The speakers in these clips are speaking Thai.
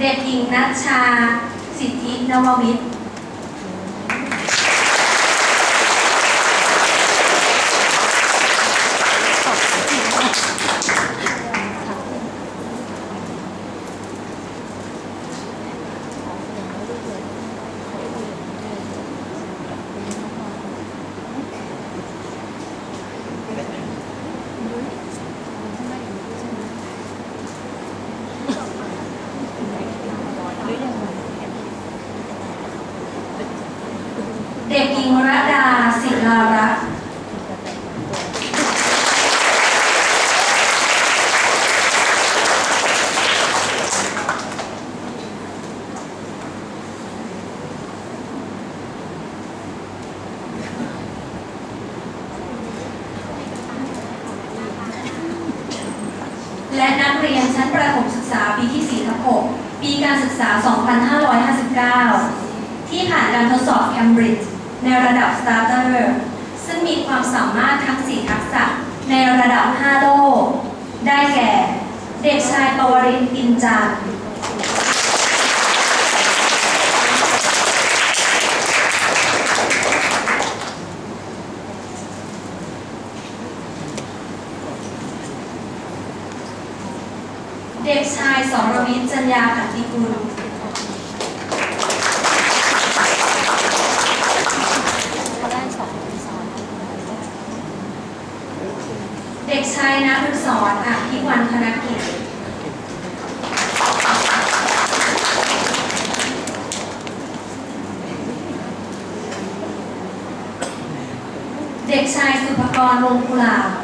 เด็กหญิงนัชชา สิทธินวมิตร เด็กหญิงระดาศิลารักษ์ และนักเรียนชั้นประถมศึกษาปีที่ 4 ทับ 6 ปีการศึกษา 2559 ที่ผ่านการทดสอบ Cambridge ในระดับ Starter ซึ่งมีความสามารถทั้ง 4 ทักษะในระดับ 5 โลกได้แก่ เด็กชายปวรินทร์อินจันทร์ เด็กชายสรวิทย์จัญญาขันติกุลเด็กชายนักศึกษรอภิวันธนกิจ เด็กชายสุภกรวงกุลาบ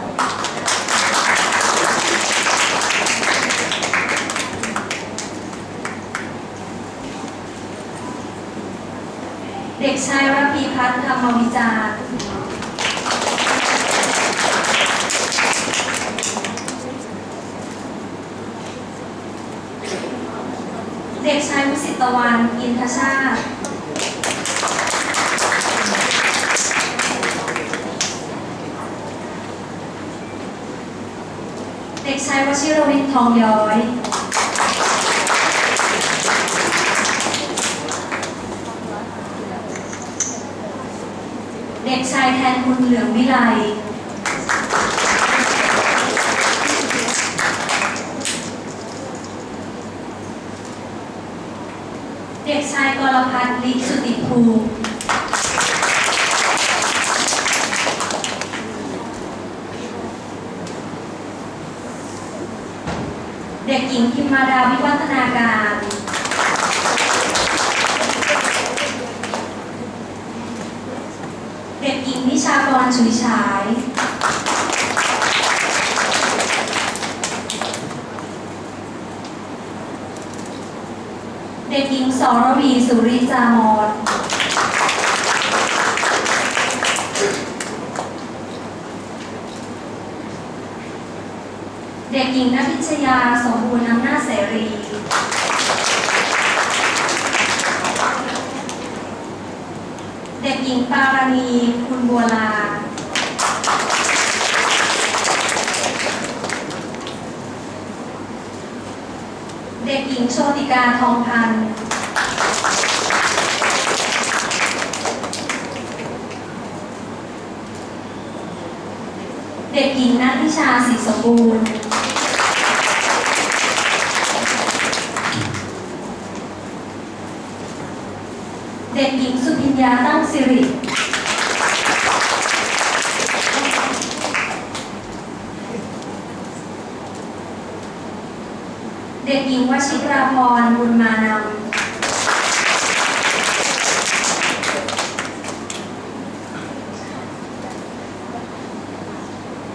พัฒน์ธรรมวิจารณ์เด็กชายวิสิตวัน อินทชาติเด็กชายวชิรวิทย์ทองย้อย เด็ก ชายแทนคุณเหลืองวิไลเด็กชายกรพัฒน์ลิสุติภูมิเด็กหญิงพิมมาดาวิวัฒนาการ เด็กหญิง นิชากรฉุยฉายเด็กหญิงสรวีสุริจามอนเด็กหญิงนภิชยาสมบูรณ์น้ำหน้าเสรี เด็ก หญิงปาราณีคุณบัวลา เด็กหญิงโชติกาทองพันธ์เด็กหญิงนัทธิชาศรีสมบูรณ์ เด็กหญิงสุพิญญาตั้งสิริ เด็กหญิงวชิราพรบุญมานำ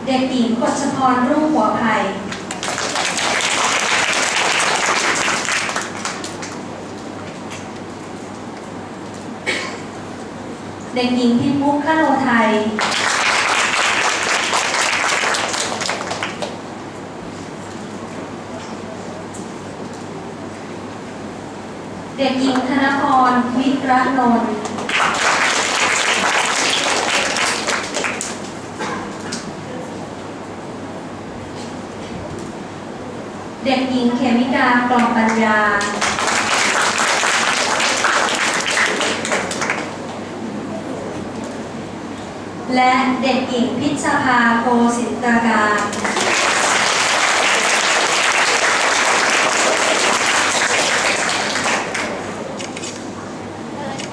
เด็กหญิงกฎชพรรุ่งหัวไผ่ เด็กหญิงพิมมุกขโลไทย เด็กหญิงธนพรวิรัตนนท์เด็กหญิงเขมิกากล่อมปัญญา และเด็กหญิงพิชภาโพสิตการ